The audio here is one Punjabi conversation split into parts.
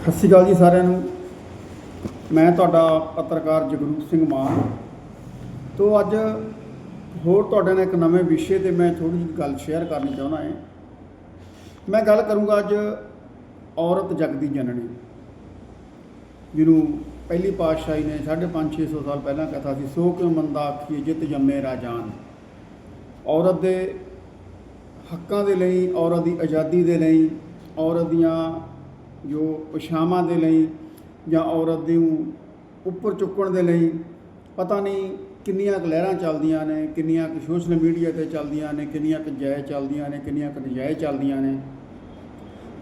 ਸਤਿ ਸ਼੍ਰੀ ਅਕਾਲ ਜੀ ਸਾਰਿਆਂ ਨੂੰ। ਮੈਂ ਤੁਹਾਡਾ ਪੱਤਰਕਾਰ ਜਗਰੂਪ ਸਿੰਘ ਮਾਨ। ਤੋਂ ਅੱਜ ਹੋਰ ਤੁਹਾਡੇ ਨਾਲ ਇੱਕ ਨਵੇਂ ਵਿਸ਼ੇ ਤੇ ਮੈਂ ਥੋੜੀ ਜਿਹੀ ਗੱਲ ਸ਼ੇਅਰ ਕਰਨੀ ਚਾਹੁੰਦਾ ਹਾਂ। ਮੈਂ ਗੱਲ ਕਰੂੰਗਾ ਅੱਜ ਔਰਤ ਜਗ ਦੀ ਜਨਨੀ। ਜਿਹਨੂੰ ਪਹਿਲੀ ਪਾਤਸ਼ਾਹੀ ਨੇ 550 600 ਸਾਲ ਪਹਿਲਾਂ ਕਥਾ ਸੀ, ਸੋ ਕਿਉ ਮੰਦਾ ਆਖੀਏ ਜਿਤ ਜੰਮੇ ਰਾਜਾਨ। ਔਰਤ ਦੇ ਹੱਕਾਂ ਦੇ ਲਈ, ਔਰਤ ਦੀ ਆਜ਼ਾਦੀ ਦੇ ਲਈ, ਔਰਤ ਦੀਆਂ ਜੋ ਪਛਾਵਾਂ ਦੇ ਲਈ ਜਾਂ ਔਰਤ ਦੀ ਉੱਪਰ ਚੁੱਕਣ ਦੇ ਲਈ ਪਤਾ ਨਹੀਂ ਕਿੰਨੀਆਂ ਕੁ ਲਹਿਰਾਂ ਚੱਲਦੀਆਂ ਨੇ, ਕਿੰਨੀਆਂ ਕੁ ਸੋਸ਼ਲ ਮੀਡੀਆ ਤੇ ਚੱਲਦੀਆਂ ਨੇ, ਕਿੰਨੀਆਂ ਕੁ ਜਾਇਜ਼ ਚੱਲਦੀਆਂ ਨੇ, ਕਿੰਨੀਆਂ ਕੁ ਨਜਾਇਜ਼ ਚੱਲਦੀਆਂ ਨੇ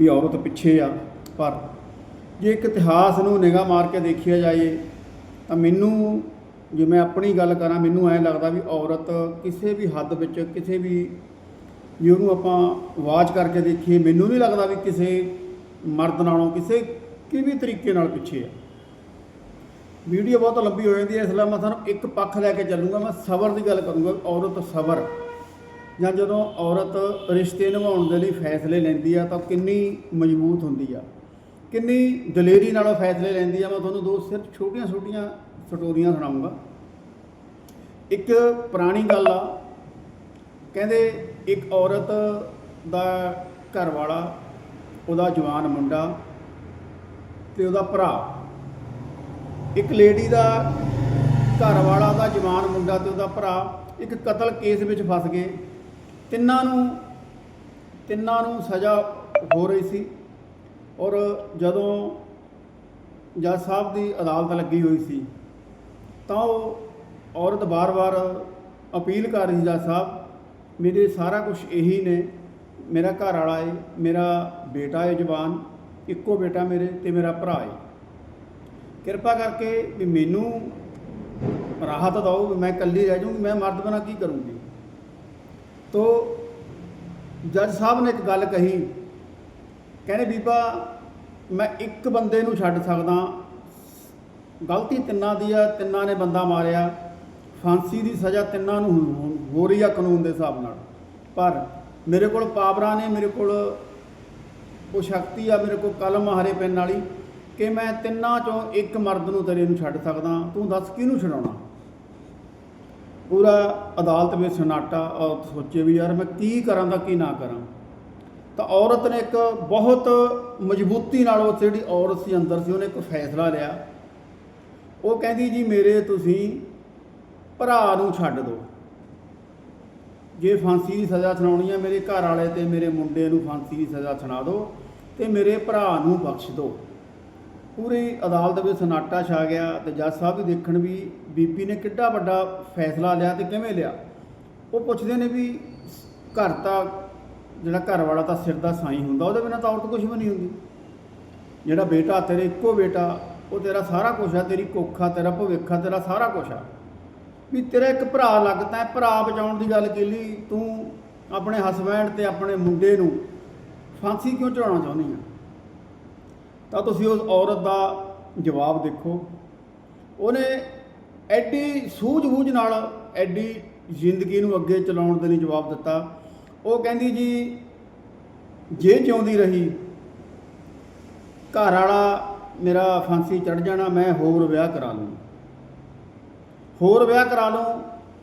ਵੀ ਔਰਤ ਪਿੱਛੇ ਆ। ਪਰ ਜੇ ਇੱਕ ਇਤਿਹਾਸ ਨੂੰ ਨਿਗਾਹ ਮਾਰ ਕੇ ਦੇਖਿਆ ਜਾਏ ਤਾਂ ਮੈਨੂੰ ਜੇ ਮੈਂ ਆਪਣੀ ਗੱਲ ਕਰਾਂ, ਮੈਨੂੰ ਐਂ ਲੱਗਦਾ ਵੀ ਔਰਤ ਕਿਸੇ ਵੀ ਹੱਦ ਵਿੱਚ, ਕਿਸੇ ਵੀ ਜੇ ਉਹਨੂੰ ਆਪਾਂ ਆਵਾਜ਼ ਕਰਕੇ ਦੇਖੀਏ, ਮੈਨੂੰ ਨਹੀਂ ਲੱਗਦਾ ਵੀ ਕਿਸੇ ਮਰਦ ਨਾਲੋਂ ਕਿਸੇ ਕੀ ਵੀ ਤਰੀਕੇ ਨਾਲ ਪਿੱਛੇ ਆ। ਵੀਡੀਓ ਬਹੁਤ ਲੰਬੀ ਹੋ ਜਾਂਦੀ ਹੈ, ਇਸ ਲਈ ਮੈਂ ਤੁਹਾਨੂੰ ਇੱਕ ਪੱਖ ਲੈ ਕੇ ਚੱਲੂੰਗਾ, ਮੈਂ ਸਬਰ ਦੀ ਗੱਲ ਕਰੂੰਗਾ, ਔਰਤ ਸਬਰ। ਜਾਂ ਜਦੋਂ ਔਰਤ ਰਿਸ਼ਤੇ ਨਿਭਾਉਣ ਦੇ ਲਈ ਫੈਸਲੇ ਲੈਂਦੀ ਆ, ਤਾਂ ਕਿੰਨੀ ਮਜ਼ਬੂਤ ਹੁੰਦੀ ਆ। ਕਿੰਨੀ ਦਲੇਰੀ ਨਾਲ ਫੈਸਲੇ ਲੈਂਦੀ ਆ, ਮੈਂ ਤੁਹਾਨੂੰ ਦੋ ਸਿਰਫ ਛੋਟੀਆਂ ਛੋਟੀਆਂ ਸਟੋਰੀਆਂ ਸੁਣਾਉਂਗਾ। ਇੱਕ ਪੁਰਾਣੀ ਗੱਲ ਆ, ਕਹਿੰਦੇ ਇੱਕ ਔਰਤ ਦਾ ਘਰ ਵਾਲਾ ਉਹਦਾ ਜਵਾਨ ਮੁੰਡਾ ਤੇ ਉਹਦਾ ਭਰਾ। ਇੱਕ ਲੇਡੀ ਦਾ ਘਰ ਵਾਲਾ ਦਾ ਜਵਾਨ ਮੁੰਡਾ ਤੇ ਉਹਦਾ ਭਰਾ। ਇੱਕ ਕਤਲ ਕੇਸ ਵਿੱਚ ਫਸ ਗਏ। ਤਿੰਨਾਂ ਨੂੰ ਤਿੰਨਾਂ ਨੂੰ ਸਜ਼ਾ ਹੋ ਰਹੀ ਸੀ। ਔਰ ਜਦੋਂ ਜੱਜ ਸਾਹਿਬ ਦੀ ਅਦਾਲਤ ਲੱਗੀ ਹੋਈ ਸੀ, ਤਾਂ ਉਹ ਔਰਤ ਬਾਰ-ਬਾਰ ਅਪੀਲ ਕਰ ਰਹੀ ਸੀ ਜੱਜ ਸਾਹਿਬ, ਮੇਰੇ ਸਾਰਾ ਕੁਝ ਇਹੀ ਨੇ। ਮੇਰਾ ਘਰ ਵਾਲਾ ਏ, ਮੇਰਾ ਬੇਟਾ ਏ ਜਵਾਨ, ਇੱਕੋ ਬੇਟਾ ਮੇਰੇ ਤੇ ਮੇਰਾ ਭਰਾ ਏ। ਕਿਰਪਾ ਕਰਕੇ ਵੀ ਮੈਨੂੰ ਰਾਹਤ ਦਿਓ ਵੀ ਮੈਂ ਇਕੱਲੀ ਰਹਿ ਜਾਊਂਗੀ, ਮੈਂ ਮਰਦ ਬਣਾ ਕੀ ਕਰੂੰਗੀ? ਤੋ ਜੱਜ ਸਾਹਿਬ ਨੇ ਇੱਕ ਗੱਲ ਕਹੀ, ਕਹਿੰਦੇ ਬੀਬਾ, ਮੈਂ ਇੱਕ ਬੰਦੇ ਨੂੰ ਛੱਡ ਸਕਦਾ, ਗਲਤੀ ਤਿੰਨਾਂ ਦੀ ਆ, ਤਿੰਨਾਂ ਨੇ ਬੰਦਾ ਮਾਰਿਆ, ਫਾਂਸੀ ਦੀ ਸਜ਼ਾ ਤਿੰਨਾਂ ਨੂੰ ਹੋ ਰਹੀ ਆ ਕਾਨੂੰਨ ਦੇ ਹਿਸਾਬ ਨਾਲ। ਪਰ ਮੇਰੇ ਕੋਲ ਪਾਵਰਾਂ ਨੇ, ਮੇਰੇ ਕੋਲ ਉਹ ਸ਼ਕਤੀ ਆ, ਮੇਰੇ ਕੋਲ ਕਲਮ ਆ ਹਰੇ ਪੈਨ ਵਾਲੀ, ਕਿ ਮੈਂ ਤਿੰਨਾਂ ਚੋਂ ਇੱਕ ਮਰਦ ਨੂੰ ਤੇਰੇ ਨੂੰ ਛੱਡ ਸਕਦਾ, ਤੂੰ ਦੱਸ ਕਿਹਨੂੰ ਛਡਾਉਣਾ? ਪੂਰਾ ਅਦਾਲਤ ਵਿੱਚ ਸਨਾਟਾ ਔਰ ਸੋਚੇ ਵੀ ਯਾਰ ਮੈਂ ਕੀ ਕਰਾਂ ਤਾਂ ਕੀ ਨਾ ਕਰਾਂ। ਤਾਂ ਔਰਤ ਨੇ ਇੱਕ ਬਹੁਤ ਮਜ਼ਬੂਤੀ ਨਾਲ ਉਹ ਜਿਹੜੀ ਔਰਤ ਸੀ ਅੰਦਰ ਸੀ, ਉਹਨੇ ਇੱਕ ਫੈਸਲਾ ਲਿਆ। ਉਹ ਕਹਿੰਦੀ ਜੀ, ਮੇਰੇ ਤੁਸੀਂ ਭਰਾ ਨੂੰ ਛੱਡ ਦਿਓ। ਜੇ ਫਾਂਸੀ ਦੀ ਸਜ਼ਾ ਸੁਣਾਉਣੀ ਹੈ ਮੇਰੇ ਘਰ ਵਾਲੇ ਤੇ ਮੇਰੇ ਮੁੰਡੇ ਨੂੰ ਫਾਂਸੀ ਦੀ ਸਜ਼ਾ ਸੁਣਾ ਦਿਓ ਤੇ ਮੇਰੇ ਭਰਾ ਨੂੰ ਬਖਸ਼ ਦਿਓ ਪੂਰੀ ਅਦਾਲਤ ਵਿੱਚ ਸਨਾਟਾ ਛਾ ਗਿਆ ਤੇ ਜੱਜ ਸਾਹਿਬ ਵੀ ਦੇਖਣ ਵੀ ਬੀਬੀ ਨੇ ਕਿੱਡਾ ਵੱਡਾ ਫੈਸਲਾ ਲਿਆ ਤੇ ਕਿਵੇਂ ਲਿਆ। ਉਹ ਪੁੱਛਦੇ ਨੇ ਵੀ ਘਰ ਤਾਂ ਜਿਹੜਾ ਘਰ ਵਾਲਾ ਤਾਂ ਸਿਰ ਦਾ ਸਾਈਂ ਹੁੰਦਾ, ਉਹਦੇ ਬਿਨਾਂ ਤਾਂ ਔਰਤ ਕੁਝ ਵੀ ਨਹੀਂ ਹੁੰਦੀ। ਜਿਹੜਾ ਬੇਟਾ ਤੇਰੇ ਇੱਕੋ ਬੇਟਾ, ਉਹ ਤੇਰਾ ਸਾਰਾ ਕੁਝ ਆ, ਤੇਰੀ ਕੋਖਾ ਤੇਰਾ ਭਵਿੱਖ ਆ, ਤੇਰਾ ਸਾਰਾ ਕੁਝ ਆ। ਵੀ ਤੇਰਾ ਇੱਕ ਭਰਾ ਲੱਗਦਾ ਭਰਾ ਬਚਾਉਣ ਦੀ ਗੱਲ ਕੀਤੀ ਤੂੰ ਆਪਣੇ ਹਸਬੈਂਡ ਤੇ ਆਪਣੇ ਮੁੰਡੇ ਨੂੰ ਫਾਂਸੀ ਕਿਉਂ ਚੜਾਉਣਾ ਚਾਹੁੰਦੀ ਆ? ਤਾਂ ਤੁਸੀਂ ਉਸ ਔਰਤ ਦਾ ਜਵਾਬ ਦੇਖੋ। ਉਹਨੇ ਐਡੀ ਸੂਝ-ਬੂਝ ਨਾਲ ਐਡੀ ਜ਼ਿੰਦਗੀ ਨੂੰ ਅੱਗੇ ਚਲਾਉਣ ਦੇ ਲਈ ਜਵਾਬ ਦਿੱਤਾ। ਉਹ ਕਹਿੰਦੀ ਜੀ, ਜੇ ਜਿਉਂਦੀ ਰਹੀ, ਘਰ ਵਾਲਾ ਮੇਰਾ ਫਾਂਸੀ ਚੜ ਜਾਣਾ, ਮੈਂ ਹੋਰ ਵਿਆਹ ਕਰਾ ਲੂੰ ਹੋਰ ਵਿਆਹ ਕਰਾ ਲੂੰ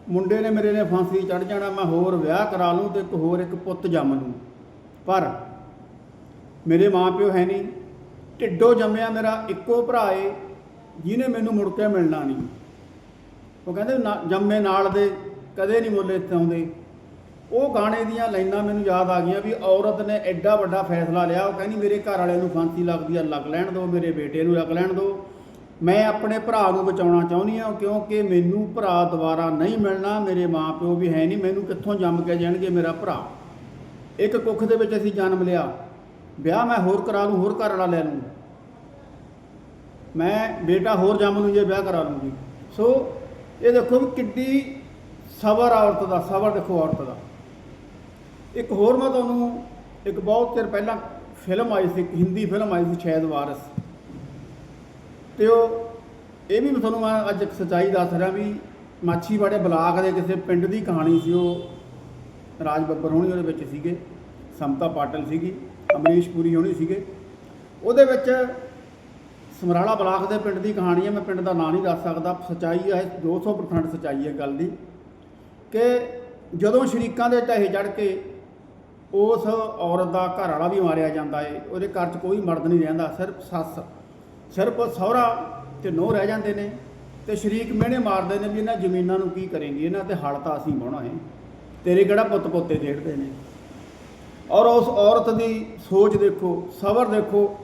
ਮੁੰਡੇ ਨੇ ਮੇਰੇ ਨੇ ਫਾਂਸੀ ਚੜ ਜਾਣਾ, ਮੈਂ ਹੋਰ ਵਿਆਹ ਕਰਾ ਲੂੰ ਤੇ ਇੱਕ ਹੋਰ ਇੱਕ ਪੁੱਤ ਜੰਮ ਲੂੰ ਪਰ ਮੇਰੇ ਮਾਪਿਓ ਹੈ ਨਹੀਂ, ਢਿੱਡੋਂ ਜੰਮਿਆ ਮੇਰਾ ਇੱਕੋ ਭਰਾ ਏ, ਜਿਹਨੇ ਮੈਨੂੰ ਮੁੜ ਕੇ ਮਿਲਣਾ ਨਹੀਂ। ਉਹ ਕਹਿੰਦੇ ਨਾ- ਜੰਮੇ ਨਾਲ ਦੇ, ਕਦੇ ਨਹੀਂ ਮੁੱਲੇ ਆਉਂਦੇ। ਉਹ ਗਾਣੇ ਦੀਆਂ ਲਾਈਨਾਂ ਮੈਨੂੰ ਯਾਦ ਆ ਗਈਆਂ ਵੀ ਔਰਤ ਨੇ ਐਡਾ ਵੱਡਾ ਫੈਸਲਾ ਲਿਆ, ਉਹ ਕਹਿੰਦੀ ਮੇਰੇ ਘਰ ਵਾਲਿਆਂ ਨੂੰ ਫਾਂਸੀ ਲੱਗਦੀ ਆ ਲੱਗ ਲੈਣ ਦਿਓ, ਮੇਰੇ ਬੇਟੇ ਨੂੰ ਲੱਗ ਲੈਣ ਦਿਓ। ਮੈਂ ਆਪਣੇ ਭਰਾ ਨੂੰ ਬਚਾਉਣਾ ਚਾਹੁੰਦੀ ਹਾਂ ਕਿਉਂਕਿ ਮੈਨੂੰ ਭਰਾ ਦੁਬਾਰਾ ਨਹੀਂ ਮਿਲਣਾ, ਮੇਰੇ ਮਾਪਿਓ ਵੀ ਹੈ ਨਹੀਂ, ਮੈਨੂੰ ਕਿੱਥੋਂ ਜੰਮ ਕੇ ਜਾਣਗੇ ਮੇਰਾ ਭਰਾ? ਇੱਕ ਕੁੱਖ ਦੇ ਵਿੱਚ ਅਸੀਂ ਜਨਮ ਲਿਆ। ਵਿਆਹ ਮੈਂ ਹੋਰ ਕਰਾ ਲੂੰ, ਹੋਰ ਘਰ ਵਾਲਾ ਲੈ ਲੂੰ। ਮੈਂ ਬੇਟਾ ਹੋਰ ਜੰਮ ਲੂੰ, ਜੇ ਵਿਆਹ ਕਰਾ ਲੂੰ ਜੀ। ਸੋ ਇਹ ਦੇਖੋ ਵੀ ਕਿੱਡੀ ਸਬਰ ਆ ਔਰਤ ਦਾ ਸਬਰ ਦੇਖੋ ਔਰਤ ਦਾ। ਇੱਕ ਹੋਰ ਮੈਂ ਤੁਹਾਨੂੰ, ਇੱਕ ਬਹੁਤ ਚਿਰ ਪਹਿਲਾਂ ਫਿਲਮ ਆਈ ਸੀ, ਇੱਕ ਹਿੰਦੀ ਫਿਲਮ ਆਈ ਸੀ, ਸ਼ਾਇਦ ਵਾਰਸ। ਤੇ ਉਹ ਇਹ ਵੀ ਮੈਂ ਤੁਹਾਨੂੰ ਮੈਂ ਅੱਜ ਇੱਕ ਸੱਚਾਈ ਦੱਸ ਰਿਹਾ ਵੀ ਮਾਛੀਵਾੜੇ ਬਲਾਕ ਦੇ ਕਿਸੇ ਪਿੰਡ ਦੀ ਕਹਾਣੀ ਸੀ, ਉਹ ਰਾਜ ਬੱਬਰ ਹੋਣੀ ਉਹਦੇ ਵਿੱਚ ਸੀਗੇ, ਸਮਤਾ ਪਾਟਲ ਸੀਗੀ, ਅਮਰੀਸ਼ ਪੁਰੀ ਹੋਣੀ ਸੀਗੇ। ਉਹਦੇ ਵਿੱਚ ਸਮਰਾਲਾ ਬਲਾਕ ਦੇ ਪਿੰਡ ਦੀ ਕਹਾਣੀ ਹੈ, ਮੈਂ ਪਿੰਡ ਦਾ ਨਾਂ ਨਹੀਂ ਦੱਸ ਸਕਦਾ, ਸਚਾਈ ਹੈ 200% ਸੱਚਾਈ ਹੈ ਗੱਲ ਦੀ, ਕਿ ਜਦੋਂ ਸ਼ਰੀਕਾਂ ਦੇ ਢਹੇ ਚੜ ਕੇ ਉਸ ਔਰਤ ਦਾ ਘਰ ਵਾਲਾ ਵੀ ਮਾਰਿਆ ਜਾਂਦਾ ਏ, ਉਹਦੇ ਘਰ 'ਚ ਕੋਈ ਮਰਦ ਨਹੀਂ ਰਹਿੰਦਾ, ਸਿਰਫ ਸੱਸ। ਸਿਰਫ ਸਹੁਰਾ ਤੇ ਨੋ ਰਹਿ ਜਾਂਦੇ ਨੇ ਤੇ ਸ਼ਰੀਕ ਮਿਹਣੇ ਮਾਰਦੇ ਨੇ ਵੀ ਇਹਨਾਂ ਜ਼ਮੀਨਾਂ ਨੂੰ ਕੀ ਕਰੇਂਗੇ? ਇਹਨਾਂ ਤੇ ਹਲ ਤਾਂ ਅਸੀਂ ਬਾਉਣਾ ਹੈ। ਤੇਰੇ ਕਿਹੜਾ ਪੁੱਤ ਪੋਤੇ ਦੇਖਦੇ ਨੇ? ਔਰ ਉਸ ਔਰਤ ਦੀ ਸੋਚ ਦੇਖੋ, ਸਬਰ ਦੇਖੋ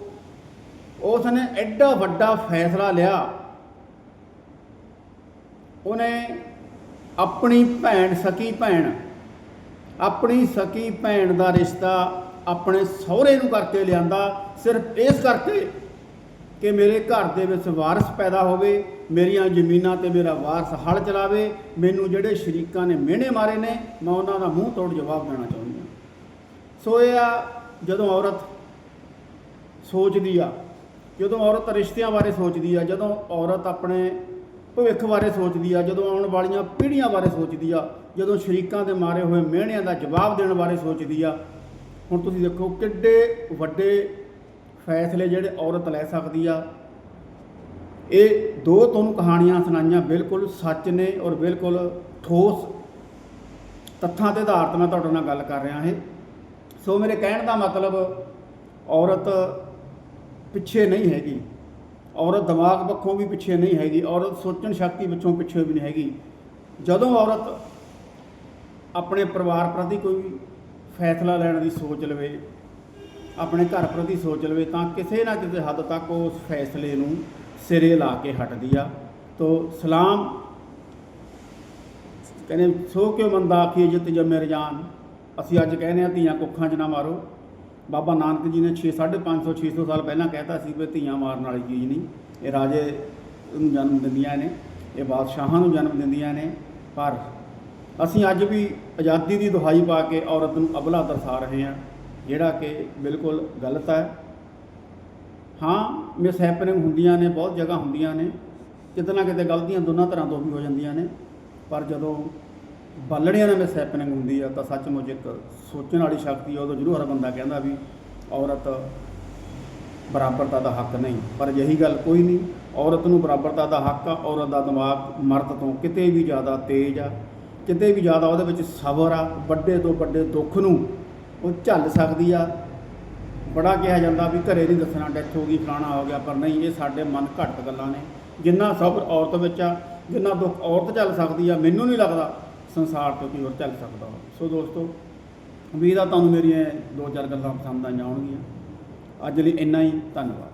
ਉਸ ਨੇ ਐਡਾ ਵੱਡਾ ਫੈਸਲਾ ਲਿਆ। ਉਹਨੇ ਆਪਣੀ ਭੈਣ, ਸਕੀ ਭੈਣ, ਆਪਣੀ ਸਕੀ ਭੈਣ ਦਾ ਰਿਸ਼ਤਾ ਆਪਣੇ ਸਹੁਰੇ ਨੂੰ ਕਰਕੇ ਲਿਆਂਦਾ, ਸਿਰਫ ਇਸ ਕਰਕੇ ਕਿ ਮੇਰੇ ਘਰ ਦੇ ਵਿੱਚ ਵਾਰਸ ਪੈਦਾ ਹੋਵੇ, ਮੇਰੀਆਂ ਜ਼ਮੀਨਾਂ ਤੇ ਮੇਰਾ ਵਾਰਸ ਹਲ ਚਲਾਵੇ, ਮੈਨੂੰ ਜਿਹੜੇ ਸ਼ਰੀਕਾਂ ਨੇ ਮਿਹਣੇ ਮਾਰੇ ਨੇ, ਮੈਂ ਉਹਨਾਂ ਦਾ ਮੂੰਹ ਤੋੜ ਜਵਾਬ ਦੇਣਾ ਚਾਹੁੰਦੀ ਹਾਂ। ਸੋ ਇਹ ਆ ਜਦੋਂ ਔਰਤ ਸੋਚਦੀ ਆ, ਜਦੋਂ ਔਰਤ ਰਿਸ਼ਤਿਆਂ ਬਾਰੇ ਸੋਚਦੀ ਆ, ਜਦੋਂ ਔਰਤ ਆਪਣੇ ਭਵਿੱਖ ਬਾਰੇ ਸੋਚਦੀ ਆ, ਜਦੋਂ ਆਉਣ ਵਾਲੀਆਂ ਪੀੜ੍ਹੀਆਂ ਬਾਰੇ ਸੋਚਦੀ ਆ, ਜਦੋਂ ਸ਼ਰੀਕਾਂ ਦੇ ਮਾਰੇ ਹੋਏ ਮਿਹਣਿਆਂ ਦਾ ਜਵਾਬ ਦੇਣ ਬਾਰੇ ਸੋਚਦੀ ਆ, ਹੁਣ ਤੁਸੀਂ ਦੇਖੋ ਕਿੱਡੇ ਵੱਡੇ ਫੈਸਲੇ ਜਿਹੜੇ ਔਰਤ ਲੈ ਸਕਦੀ ਆ। ਇਹ ਦੋ ਤੁਹਾਨੂੰ ਕਹਾਣੀਆਂ ਸੁਣਾਈਆਂ ਬਿਲਕੁਲ ਸੱਚ ਨੇ ਔਰ ਬਿਲਕੁਲ ਠੋਸ ਤੱਥਾਂ ਦੇ ਆਧਾਰ ਮੈਂ ਤੁਹਾਡੇ ਨਾਲ ਗੱਲ ਕਰ ਰਿਹਾ ਹਾਂ ਸੋ ਮੇਰੇ ਕਹਿਣ ਦਾ ਮਤਲਬ ਔਰਤ ਪਿੱਛੇ ਨਹੀਂ ਹੈਗੀ। ਔਰਤ ਦਿਮਾਗ ਪੱਖੋਂ ਵੀ ਪਿੱਛੇ ਨਹੀਂ ਹੈਗੀ। ਔਰਤ ਸੋਚਣ ਸ਼ਕਤੀ ਪਿੱਛੋਂ ਪਿੱਛੇ ਵੀ ਨਹੀਂ ਹੈਗੀ। ਜਦੋਂ ਔਰਤ ਆਪਣੇ ਪਰਿਵਾਰ ਪ੍ਰਤੀ ਕੋਈ ਫੈਸਲਾ ਲੈਣ ਦੀ ਸੋਚ ਲਵੇ ਆਪਣੇ ਘਰ ਪ੍ਰਤੀ ਸੋਚ ਲਵੇ ਤਾਂ ਕਿਸੇ ਨਾ ਕਿਸੇ ਹੱਦ ਤੱਕ ਉਸ ਫੈਸਲੇ ਨੂੰ ਸਿਰੇ ਲਾ ਕੇ ਹਟਦੀ ਆ। ਤੋ ਸਲਾਮ। ਕਹਿੰਦੇ, ਸੋ ਕਿਉ ਮੰਦਾ ਆਖੀ ਜਿਤ ਜਮੇ ਰਜਾਨ ਅਸੀਂ ਅੱਜ ਕਹਿੰਦੇ ਆ, ਧੀਆਂ ਕੁੱਖਾਂ 'ਚ ਨਾ ਮਾਰੋ। ਬਾਬਾ ਨਾਨਕ ਜੀ ਨੇ 6 550 600 ਸਾਲ ਪਹਿਲਾਂ ਕਹਿਤਾ ਸੀ ਵੀ ਧੀਆਂ ਮਾਰਨ ਵਾਲੀ ਚੀਜ਼ ਨਹੀਂ। ਇਹ ਰਾਜੇ ਨੂੰ ਜਨਮ ਦਿੰਦੀਆਂ ਨੇ, ਇਹ ਬਾਦਸ਼ਾਹਾਂ ਨੂੰ ਜਨਮ ਦਿੰਦੀਆਂ ਨੇ। ਪਰ ਅਸੀਂ ਅੱਜ ਵੀ ਆਜ਼ਾਦੀ ਦੀ ਦੁਹਾਈ ਪਾ ਕੇ ਔਰਤ ਨੂੰ ਅਬਲਾ ਦਰਸਾ ਰਹੇ ਹਾਂ। ਜਿਹੜਾ ਕਿ ਬਿਲਕੁਲ ਗਲਤ ਹੈ। ਹਾਂ ਮਿਸ ਹੈਪਨਿੰਗ ਹੁੰਦੀਆਂ ਨੇ, ਬਹੁਤ ਜਗ੍ਹਾ ਹੁੰਦੀਆਂ ਨੇ। ਕਿਤੇ ਨਾ ਕਿਤੇ ਗਲਤੀਆਂ ਦੋਨਾਂ ਤਰ੍ਹਾਂ ਤੋਂ ਵੀ ਹੋ ਜਾਂਦੀਆਂ ਨੇ। ਪਰ ਜਦੋਂ ਬਾਲੜਿਆਂ ਨਾਲ ਮਿਸ ਹੈਪਨਿੰਗ ਹੁੰਦੀ ਆ, ਤਾਂ ਸੱਚਮੁੱਚ ਇੱਕ ਸੋਚਣ ਵਾਲੀ ਸ਼ਕਤੀ ਆ ਉਦੋਂ ਜ਼ਰੂਰ ਹਰ ਬੰਦਾ ਕਹਿੰਦਾ ਵੀ ਔਰਤ ਬਰਾਬਰਤਾ ਦਾ ਹੱਕ ਨਹੀਂ। ਪਰ ਯਹੀ ਗੱਲ ਕੋਈ ਨਹੀਂ। ਔਰਤ ਨੂੰ ਬਰਾਬਰਤਾ ਦਾ ਹੱਕ ਆ। ਔਰਤ ਦਾ ਦਿਮਾਗ ਮਰਦ ਤੋਂ ਕਿਤੇ ਵੀ ਜ਼ਿਆਦਾ ਤੇਜ਼ ਆ। ਕਿਤੇ ਵੀ ਜ਼ਿਆਦਾ ਉਹਦੇ ਵਿੱਚ ਸਬਰ ਆ। ਵੱਡੇ ਤੋਂ ਵੱਡੇ ਦੁੱਖ ਨੂੰ ਉਹ ਝੱਲ ਸਕਦੀ ਆ। ਬੜਾ ਕਿਹਾ ਜਾਂਦਾ ਵੀ ਘਰੇ ਨਹੀਂ ਦੱਸਣਾ ਡੈਥ ਹੋ ਗਈ, ਫਲਾਣਾ ਹੋ ਗਿਆ, ਪਰ ਨਹੀਂ, ਇਹ ਸਾਡੇ ਮਨ ਘੱਟ ਗੱਲਾਂ ਨੇ। ਜਿੰਨਾ ਸਬਰ ਔਰਤ ਵਿੱਚ ਆ, ਜਿੰਨਾ ਦੁੱਖ ਔਰਤ ਝੱਲ ਸਕਦੀ ਆ, ਮੈਨੂੰ ਨਹੀਂ ਲੱਗਦਾ ਸੰਸਾਰ ਤੋਂ ਕੋਈ ਹੋਰ ਝੱਲ ਸਕਦਾ ਹੋਵੇ। ਸੋ ਦੋਸਤੋ, ਉਮੀਦ ਆ ਤੁਹਾਨੂੰ ਮੇਰੀਆਂ ਦੋ ਚਾਰ ਗੱਲਾਂ ਪਸੰਦ ਆਈਆਂ ਹੋਣਗੀਆਂ। ਅੱਜ ਲਈ ਇੰਨਾ ਹੀ, ਧੰਨਵਾਦ।